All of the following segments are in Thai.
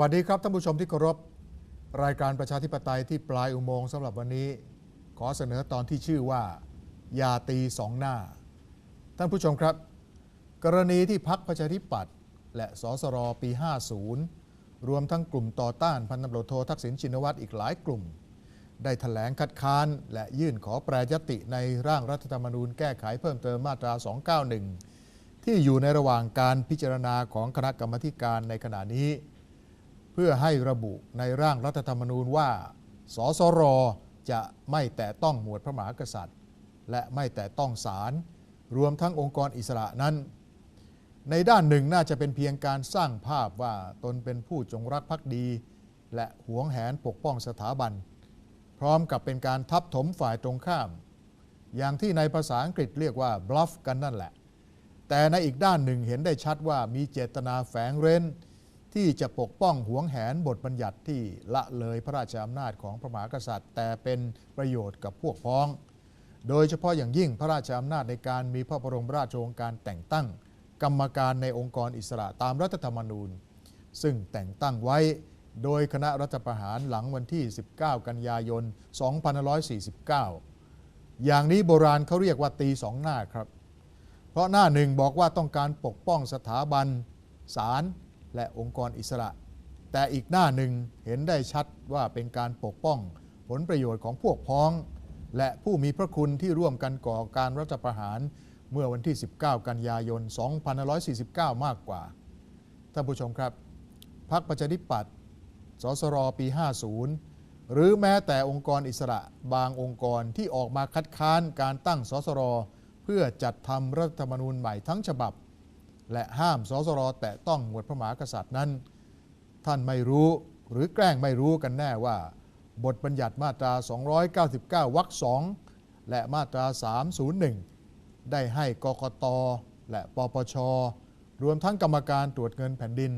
วัสดีครับท่านผู้ชมที่เคารพรายการประชาธิปไตยที่ปลายอุโมงค์สำหรับวันนี้ ขอเสนอตอนที่ชื่อว่า ยาตีสองหน้า ท่านผู้ชมครับ กรณีที่พักประชาธิปัตย์และสสรปี 50 รวมทั้งกลุ่มต่อต้านพันตำรวจโททักษิณชินวัตรอีกหลายกลุ่ม ได้ถแถลงคัดค้านและยื่นขอแปรยติในร่างรัฐธรรมนูญแก้ไขเพิ่มเติมมาตรา 291 ที่อยู่ในระหว่างการพิจารณาของคณะกรรมการในขณะนี้ เพื่อให้ระบุในร่างรัฐธรรมนูญว่า สสรจะไม่แตะต้องหมวดพระมหากษัตริย์ และไม่แตะต้องศาลรวมทั้งองค์กรอิสระนั้น ในด้านหนึ่งน่าจะเป็นเพียงการสร้างภาพว่าตนเป็นผู้จงรักภักดี และหวงแหนปกป้องสถาบัน พร้อมกับเป็นการทับถมฝ่ายตรงข้าม อย่างที่ในภาษาอังกฤษเรียกว่า bluff กันนั่นแหละ แต่ในอีกด้านหนึ่งเห็นได้ชัดว่ามีเจตนาแฝงเร้น ที่จะปกป้องหวงแหนบทบัญญัติที่ละเลยพระราชอำนาจของพระมหากษัตริย์ แต่เป็นประโยชน์กับพวกพ้อง โดยเฉพาะอย่างยิ่งพระราชอำนาจในการมีพระบรมราชโองการแต่งตั้ง กรรมการในองค์กรอิสระตามรัฐธรรมนูญ ซึ่งแต่งตั้งไว้โดยคณะรัฐประหารหลังวันที่ 19 กันยายน 2549 อย่างนี้โบราณเขาเรียกว่าตีสองหน้าครับ เพราะหน้าหนึ่งบอกว่าต้องการปกป้องสถาบันศาล และองค์กรอิสระ แต่อีกหน้าหนึ่งเห็นได้ชัดว่าเป็นการปกป้องผลประโยชน์ของพวกพ้อง และผู้มีพระคุณที่ร่วมกันก่อการรัฐประหารเมื่อวันที่ 19 กันยายน 2549 มากกว่า ท่านผู้ชมครับ พรรคประชาธิปัตย์ สสร ปี 50 หรือแม้แต่องค์กรอิสระบางองค์กรที่ออกมาคัดค้านการตั้งสสร เพื่อจัดทำรัฐธรรมนูญใหม่ทั้งฉบับ และห้ามสสรแตะต้องหมวดพระมหากษัตริย์นั้น ท่านไม่รู้หรือแกล้งไม่รู้กันแน่ว่า บทบัญญัติมาตรา 299 วรรคสองและมาตรา 301 ได้ให้กกต และปปช รวมทั้งกรรมการตรวจเงินแผ่นดิน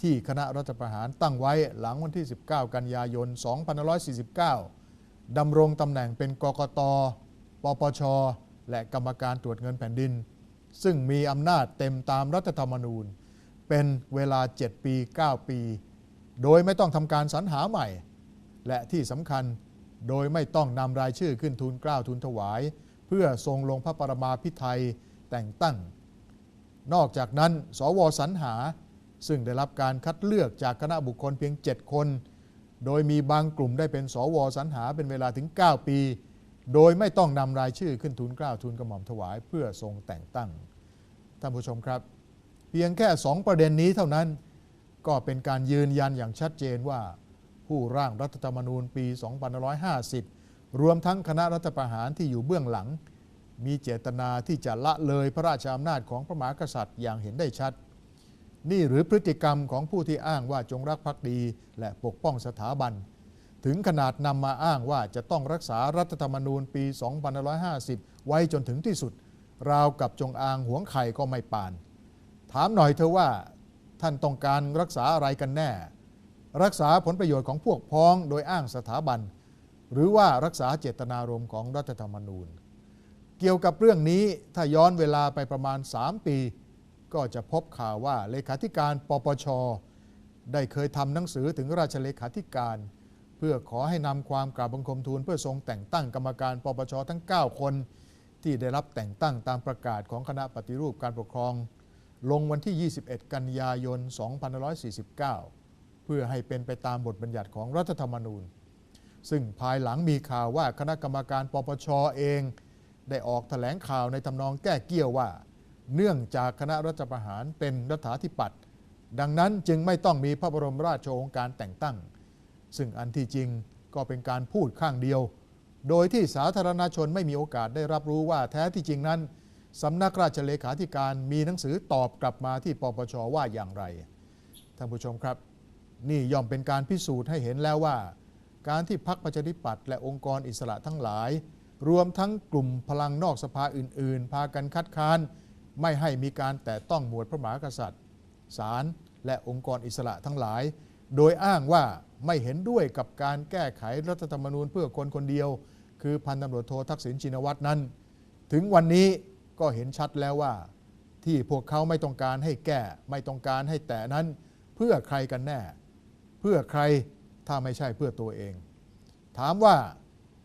ที่คณะรัฐประหารตั้งไว้หลังวันที่ 19 กันยายน 2549 ดำรงตำแหน่งเป็นกกต ปปช และกรรมการตรวจเงินแผ่นดิน ซึ่งมีอำนาจเต็มตามรัฐธรรมนูญ เป็นเวลา 7 ปี 9 ปี โดยไม่ต้องทำการสรรหาใหม่ และที่สำคัญโดยไม่ต้องนำรายชื่อขึ้นทูลกล้าวทูลถวาย เพื่อทรงลงพระปรมาภิไธยแต่งตั้ง นอกจากนั้น สวสรรหา ซึ่งได้รับการคัดเลือกจากคณะบุคคลเพียง 7 คน โดยมีบางกลุ่มได้เป็นสวสรรหาเป็นเวลาถึง 9 ปี โดยไม่ต้องนำรายชื่อขึ้นทูลเกล้าทูลกระหม่อมถวายเพื่อทรงแต่งตั้ง ท่านผู้ชมครับ เพียงแค่2ประเด็นนี้เท่านั้นก็เป็นการยืนยันอย่างชัดเจนว่า ผู้ร่างรัฐธรรมนูญปี 2550 รวมทั้งคณะรัฐประหารที่อยู่เบื้องหลัง มีเจตนาที่จะละเลยพระราชอำนาจของพระมหากษัตริย์อย่างเห็นได้ชัด นี่หรือพฤติกรรมของผู้ที่อ้างว่าจงรักภักดี และปกป้องสถาบัน ถึงขนาดนำมาอ้างว่าจะต้องรักษารัฐธรรมนูญปี 2550 ไว้จนถึงที่สุด ราวกับจงอางหวงไข่ก็ไม่ปาน ถามหน่อยเธอว่า ท่านต้องการรักษาอะไรกันแน่ รักษาผลประโยชน์ของพวกพ้องโดยอ้างสถาบัน หรือว่ารักษาเจตนารมณ์ของรัฐธรรมนูญ เกี่ยวกับเรื่องนี้ถ้าย้อนเวลาไปประมาณ 3 ปี ก็จะพบข่าวว่าเลขาธิการปปช ได้เคยทำหนังสือถึงราชเลขาธิการ เพื่อขอให้นำความกราบบังคมทูล เพื่อทรงแต่งตั้งกรรมการปปชทั้ง 9 คน ที่ได้รับแต่งตั้งตามประกาศของคณะปฏิรูปการปกครอง ลงวันที่ 21 กันยายน 2549 เพื่อให้เป็นไปตามบทบัญญัติของรัฐธรรมนูญ ซึ่งภายหลังมีข่าวว่าคณะกรรมการปปชเอง ได้ออกแถลงข่าวในทำนองแก้เกี้ยวว่า เนื่องจากคณะรัฐประหารเป็นรัฐาธิปัตย์ดังนั้นจึงไม่ต้องมีพระบรมราชโองการแต่งตั้ง ซึ่งอันที่จริงก็เป็นการพูดข้างเดียว โดยที่สาธารณชนไม่มีโอกาสได้รับรู้ว่าแท้ที่จริงนั้นสำนักราชเลขาธิการมีหนังสือตอบกลับมาที่ปปชว่าอย่างไร ท่านผู้ชมครับ นี่ย่อมเป็นการพิสูจน์ให้เห็นแล้วว่า การที่พรรคประชาธิปัตย์และองค์กรอิสระทั้งหลาย รวมทั้งกลุ่มพลังนอกสภาอื่น ๆ พากันคัดค้าน ไม่ให้มีการแตะต้องหมวดพระมหากษัตริย์ศาลและองค์กรอิสระทั้งหลาย โดยอ้างว่าไม่เห็นด้วยกับการแก้ไขรัฐธรรมนูญเพื่อคนคนเดียว คือพันตำรวจโททักษิณชินวัตรนั้น ถึงวันนี้ก็เห็นชัดแล้วว่า ที่พวกเขาไม่ต้องการให้แก้ไม่ต้องการให้แตะนั้น เพื่อใครกันแน่ เพื่อใครถ้าไม่ใช่เพื่อตัวเอง ถามว่า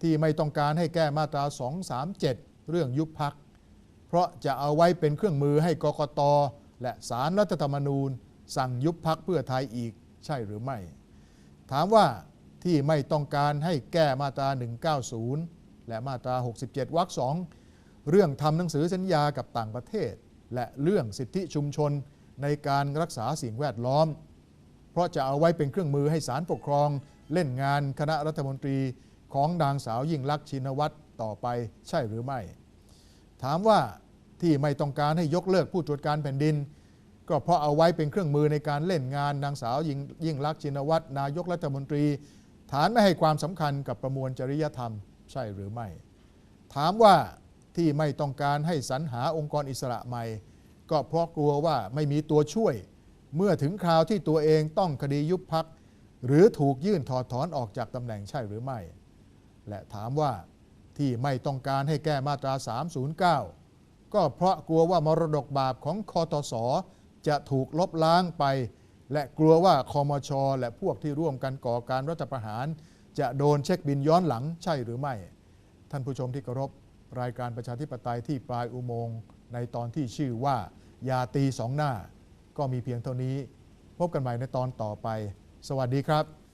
ที่ไม่ต้องการให้แก้มาตรา 237 เรื่องยุบพัก เพราะจะเอาไว้เป็นเครื่องมือให้กกตและสารรัฐธรรมนูญ สั่งยุบพักเพื่อไทยอีก ใช่หรือไม่ ถามว่าที่ไม่ต้องการให้แก้มาตรา 190 และมาตรา 67 วรรคสองเรื่องทำหนังสือสัญญากับต่างประเทศ และเรื่องสิทธิชุมชนในการรักษาสิ่งแวดล้อม เพราะจะเอาไว้เป็นเครื่องมือให้ศาลปกครองเล่นงานคณะรัฐมนตรีของนางสาวยิ่งลักษณ์ชินวัตรต่อไปใช่หรือไม่ ถามว่าที่ไม่ต้องการให้ยกเลิกผู้ตรวจการแผ่นดิน ก็เพราะเอาไว้เป็นเครื่องมือในการเล่นงานนางสาวยิ่งยิ่งลักษณ์ชินวัตรนายกรัฐมนตรี ฐานไม่ให้ความสำคัญกับประมวลจริยธรรม ใช่หรือไม่ ถามว่าที่ไม่ต้องการให้สรรหาองค์กรอิสระใหม่ ก็เพราะกลัวว่าไม่มีตัวช่วย เมื่อถึงคราวที่ตัวเองต้องคดียุบพัก หรือถูกยื่นถอดถอนออกจากตำแหน่งใช่หรือไม่ และถามว่าที่ไม่ต้องการให้แก้มาตรา 309 ก็เพราะกลัวว่ามรดกบาปของคอตส จะถูกลบล้างไป และกลัวว่าคอมช และพวกที่ร่วมกันก่อการรัฐประหาร จะโดนเช็คบินย้อนหลังใช่หรือไม่ ท่านผู้ชมที่เคารพรายการประชาธิปไตยที่ปลายอุโมงค์ในตอนที่ชื่อว่า ยาตีสองหน้า ก็มีเพียงเท่านี้ พบกันใหม่ในตอนต่อไป สวัสดีครับ